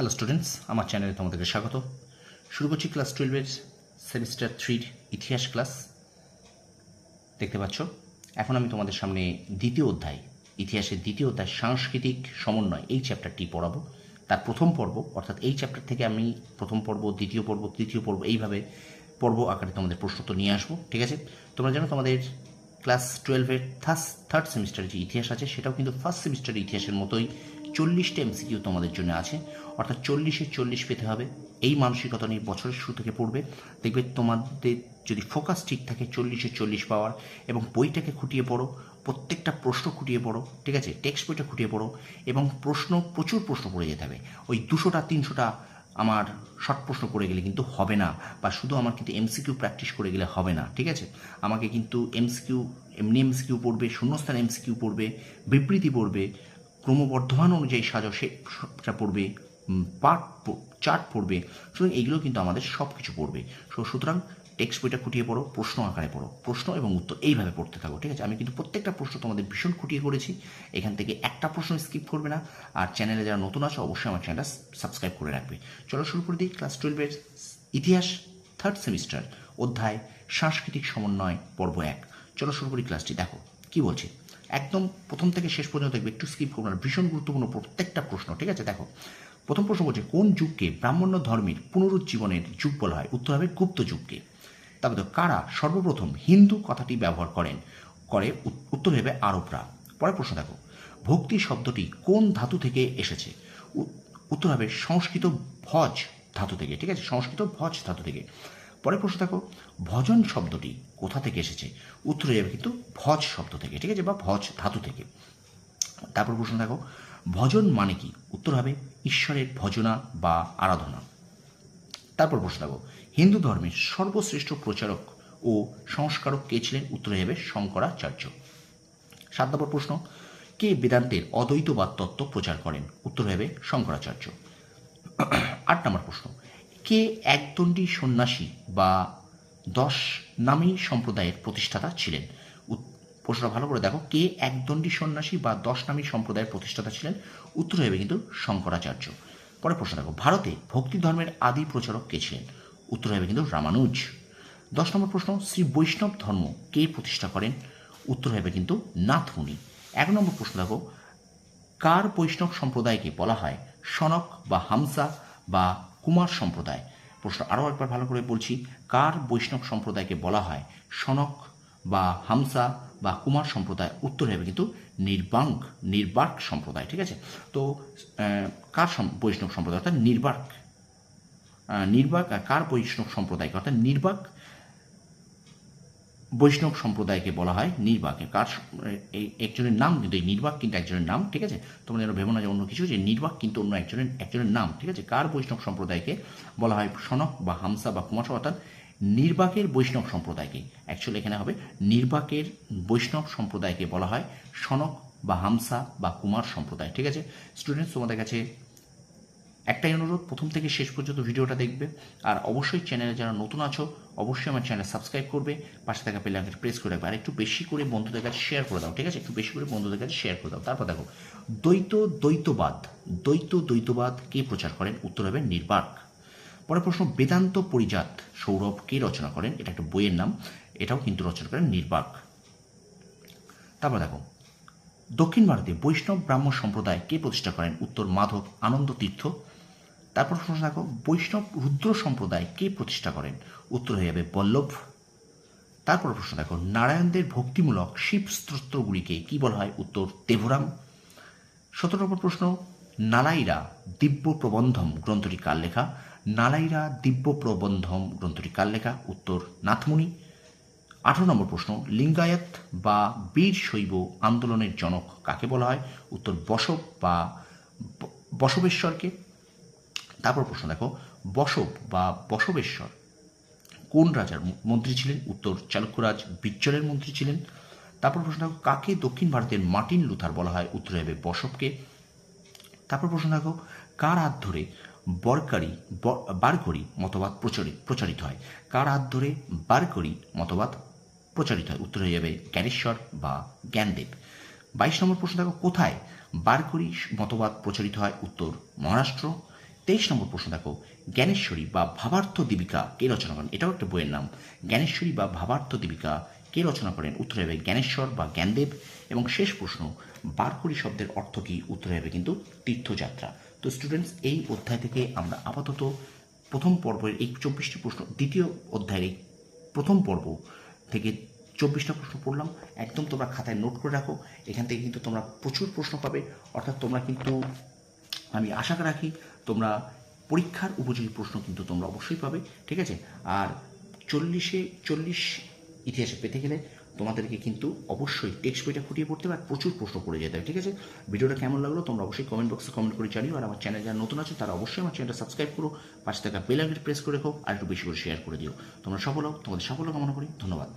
Hello students আমার চ্যানেলে তোমাদেরকে স্বাগত। শুরু করছি ক্লাস টুয়েলভের সেমিস্টার থ্রির ইতিহাস ক্লাস দেখতে পাচ্ছ, এখন আমি তোমাদের সামনে দ্বিতীয় অধ্যায়, ইতিহাসের দ্বিতীয় অধ্যায়, সাংস্কৃতিক সমন্বয়, এই চ্যাপ্টারটি পড়াবো। তার প্রথম পর্ব, অর্থাৎ এই চ্যাপ্টার থেকে আমি প্রথম পর্ব, দ্বিতীয় পর্ব, তৃতীয় পর্ব, এইভাবে পর্ব আকারে তোমাদের প্রশ্ন তো নিয়ে আসব, ঠিক আছে? তোমরা জানো তোমাদের ক্লাস টুয়েলভের থার্ড থার্ড সেমিস্টারের যে ইতিহাস আছে, সেটাও কিন্তু ফার্স্ট সেমিস্টারের ইতিহাসের মতোই চল্লিশটা এমসিকিউ তোমাদের জন্য আছে। অর্থাৎ চল্লিশে চল্লিশ পেতে হবে। এই মানসিকতা নিয়ে বছরের শুরু থেকে পড়বে। দেখবে তোমাদের যদি ফোকাস ঠিক থাকে চল্লিশে চল্লিশ পাওয়ার এবং বইটাকে খুঁটিয়ে পড়ো, প্রত্যেকটা প্রশ্ন খুঁটিয়ে পড়ো, ঠিক আছে? টেক্সট বইটা খুঁটিয়ে পড়ো এবং প্রশ্ন, প্রচুর প্রশ্ন পড়ে যেতে হবে। ওই দুশোটা, তিনশোটা আমার শর্ট প্রশ্ন করে গেলে কিন্তু হবে না বা শুধু আমার কিন্তু এমসিকিউ প্র্যাকটিস করে গেলে হবে না, ঠিক আছে? আমাকে কিন্তু এমসিকিউ এমনি এমসিকিউ পড়বে, শূন্যস্থান এমসিকিউ পড়বে, বিবৃতি পড়বে ক্রমবর্ধমান অনুযায়ী সাজো সেটা পড়বে পাঠ চার্ট পড়বে, সুতরাং এইগুলো কিন্তু আমাদের সব কিছু পড়বে। সো সুতরাং টেক্সট বইটা খুঁটিয়ে পড়ো, প্রশ্ন আকারে পড়ো, প্রশ্ন এবং উত্তর এইভাবে পড়তে থাকো, ঠিক আছে? আমি কিন্তু প্রত্যেকটা প্রশ্ন তোমাদের ভীষণ খুঁটিয়ে করেছি, এখান থেকে একটা প্রশ্ন স্কিপ করবে না, আর চ্যানেলে যারা নতুন আছে, অবশ্যই আমার চ্যানেলটা সাবস্ক্রাইব করে রাখবে। চলো শুরু করে দিই ক্লাস টুয়েলভের ইতিহাস থার্ড সেমিস্টার অধ্যায়, সাংস্কৃতিক সমন্বয়, পর্ব এক। চলো শুরু করি ক্লাসটি দেখো, কি বলছে? একদম প্রথম থেকে শেষ পর্যন্ত দেখবে, একটু স্কিপ করব না, ভীষণ গুরুত্বপূর্ণ প্রত্যেকটা প্রশ্ন, ঠিক আছে? দেখো, প্রথম প্রশ্ন বলছে, কোন যুগকে ব্রাহ্মণ্য ধর্মের পুনরুজ্জীবনের যুগ বলা হয়? উত্তর হবে গুপ্ত যুগকে। তারপর তো কারা সর্বপ্রথম হিন্দু কথাটি ব্যবহার করেন? করে উত্তর হবে আরবরা। পরের প্রশ্ন দেখো, ভক্তি শব্দটি কোন ধাতু থেকে এসেছে? উত্তর হবে সংস্কৃত ভজ ধাতু থেকে, ঠিক আছে? সংস্কৃত ভজ ধাতু থেকে। পরের প্রশ্ন দেখো, ভজন শব্দটি কোথা থেকে এসেছে? উত্তর যাবে কিন্তু ভজ শব্দ থেকে, ঠিক আছে? বা ভজ ধাতু থেকে। তারপর প্রশ্ন দেখো, ভজন মানে কি? উত্তর হবে ঈশ্বরের ভজনা বা আরাধনা। তারপর প্রশ্ন দেখো, হিন্দু ধর্মের সর্বশ্রেষ্ঠ প্রচারক ও সংস্কারক কে ছিলেন? উত্তর যাবে শঙ্করাচার্য। সাত নম্বর প্রশ্ন, কে বেদান্তের অদ্বৈতবাদ তত্ত্ব প্রচার করেন? উত্তর হবে শঙ্করাচার্য। আট নম্বর প্রশ্ন কে একদণ্ডী সন্ন্যাসী বা দশ নামী সম্প্রদায়ের প্রতিষ্ঠাতা ছিলেন? প্রশ্নটা ভালো করে দেখো। কে একদণ্ডী সন্ন্যাসী বা দশ নামী সম্প্রদায়ের প্রতিষ্ঠাতা ছিলেন? উত্তর হবে কিন্তু শঙ্করাচার্য। পরে প্রশ্ন দেখো। ভারতে ভক্তি ধর্মের আদি প্রচারক কে ছিলেন? উত্তর হবে কিন্তু রামানুজ। দশ নম্বর প্রশ্ন, শ্রী বৈষ্ণব ধর্ম কে প্রতিষ্ঠা করেন? উত্তর হবে কিন্তু নাথমুনি এক নম্বর প্রশ্ন দেখো। কার বৈষ্ণব সম্প্রদায়কে বলা হয় সনক বা হামসা বা কুমার সম্প্রদায়। প্রশ্ন আরও একবার ভালো করে বলছি, কার বৈষ্ণব সম্প্রদায়কে বলা হয় সনক বা হামসা বা কুমার সম্প্রদায়? উত্তর হবে কিন্তু নির্বাঙ্ক নির্বাক সম্প্রদায়, ঠিক আছে? তো কার বৈষ্ণব সম্প্রদায়? অর্থাৎ নির্বাক। নির্বাক কার বৈষ্ণব সম্প্রদায়কে? অর্থাৎ নির্বাক বৈষ্ণব সম্প্রদায়কে বলা হয় নির্বাকে। কার একজনের নাম কিন্তু এই নির্বাক কিন্তু একজনের নাম, ঠিক আছে? তোমরা যেন ভেবো না যে অন্য কিছু, যে নির্বাক কিন্তু অন্য একজনের একজনের নাম, ঠিক আছে? কার বৈষ্ণব সম্প্রদায়কে বলা হয় সনক বা হামসা বা কুমার অর্থাৎ নির্বাকের বৈষ্ণব সম্প্রদায়কে। অ্যাকচুয়ালি এখানে হবে নির্বাকের বৈষ্ণব সম্প্রদায়কে বলা হয় সনক বা হামসা বা কুমার সম্প্রদায়, ঠিক আছে? স্টুডেন্টস তোমাদের কাছে একটাই অনুরোধ, প্রথম থেকে শেষ পর্যন্ত ভিডিওটা দেখবে। আর অবশ্যই চ্যানেলে যারা নতুন আছো, অবশ্যই আমার চ্যানেল সাবস্ক্রাইব করবে, পাশে থাকা বেল আইকনটি প্রেস করে রাখবে। আর একটু বেশি করে বন্ধুদের কাছে শেয়ার করে দাও, ঠিক আছে? একটু বেশি করে বন্ধুদের কাছে শেয়ার করে দাও। তারপর দেখো, দ্বৈত দ্বৈতবাদ। দ্বৈত দ্বৈতবাদ কে প্রচার করেন? উত্তর হবে নির্বাক। পরের প্রশ্ন, বেদান্ত পরিজাত সৌরভ কে রচনা করেন? এটা একটা বইয়ের নাম, এটাও কিন্তু রচনা করেন নির্বাক। তারপর দেখো, দক্ষিণ ভারতে বৈষ্ণব ব্রাহ্ম সম্প্রদায় কে প্রতিষ্ঠা করেন? উত্তর মাধব আনন্দ তীর্থ। তারপর প্রশ্ন দেখো, বৈষ্ণব রুদ্র সম্প্রদায় কে প্রতিষ্ঠা করেন? উত্তর হয়ে যাবে বল্লভ। তারপর প্রশ্ন দেখো, নারায়ণদের ভক্তিমূলক শিব স্তোত্রগুলিকে কি বলা হয়? উত্তর, দেবরাম। সতেরো নম্বর প্রশ্ন, নালাইরা দিব্য প্রবন্ধম গ্রন্থটি কার লেখা? নালাইরা দিব্য প্রবন্ধম গ্রন্থটি কার লেখা? উত্তর, নাথমুনি। আঠারো নম্বর প্রশ্ন, লিঙ্গায়ত বা বীর শৈব আন্দোলনের জনক কাকে বলা হয়? উত্তর, বসব ব- বসবেশ্বরকে। তারপর প্রশ্ন দেখো, বসব বা বসবেশ্বর কোন রাজার মন্ত্রী ছিলেন? উত্তর, চালুক্যরাজ, বিজ্জলের মন্ত্রী ছিলেন। তারপর প্রশ্ন দেখো, কাকে দক্ষিণ ভারতের মার্টিন লুথার বলা হয়? উত্তর হবে বসবকে। তারপর প্রশ্ন দেখো, কার হাত ধরে বরকারি বারকরি মতবাদ প্রচারিত হয়? কার হাত ধরে বারকরি মতবাদ প্রচারিত হয়? উত্তর হয়ে যাবে জ্ঞানেশ্বর বা জ্ঞানদেব। বাইশ নম্বর প্রশ্ন দেখো, কোথায় বারকরি মতবাদ প্রচারিত হয়? উত্তর, মহারাষ্ট্র। তেইশ নম্বর প্রশ্ন দেখো, জ্ঞানেশ্বরী বা ভাবার্থ দীপিকা কে রচনা করেন? এটাও একটা বইয়ের নাম। জ্ঞানেশ্বরী বা ভাবার্থ দীপিকা কে রচনা করেন? উত্তর হবে জ্ঞানেশ্বর বা জ্ঞানদেব। এবং শেষ প্রশ্ন, বারকুড়ি শব্দের অর্থ কি? উত্তর হবে কিন্তু তীর্থযাত্রা। তো স্টুডেন্টস এই অধ্যায় থেকে আমরা আপাতত প্রথম পর্বের এই চব্বিশটি প্রশ্ন, দ্বিতীয় অধ্যায়ের এই প্রথম পর্ব থেকে চব্বিশটা প্রশ্ন পড়লাম। একদম তোমরা খাতায় নোট করে রাখো। এখান থেকে কিন্তু তোমরা প্রচুর প্রশ্ন পাবে। অর্থাৎ তোমরা কিন্তু, আমি আশা রাখি তোমরা পরীক্ষার উপযোগী প্রশ্ন কিন্তু তোমরা অবশ্যই পাবে, ঠিক আছে? আর চল্লিশে, চল্লিশ ইতিহাসে পেতে গেলে তোমাদেরকে কিন্তু অবশ্যই টেক্সট বইটা ফুটিয়ে পড়তে হবে আর প্রচুর প্রশ্ন পড়ে যেতে হবে, ঠিক আছে? ভিডিওটা কেমন লাগল তোমরা অবশ্যই কমেন্ট বক্সে কমেন্ট করে জানিও আর আমার চ্যানেল যারা নতুন আছে তারা অবশ্যই আমার চ্যানেলটা সাবস্ক্রাইব করো, পাশে থাকা বেল আইকনটি প্রেস করে রেখো আর একটু বেশি করে শেয়ার করে দিও। তোমরা সফল হোক তোমাদের সাফল্য কামনা করি, ধন্যবাদ।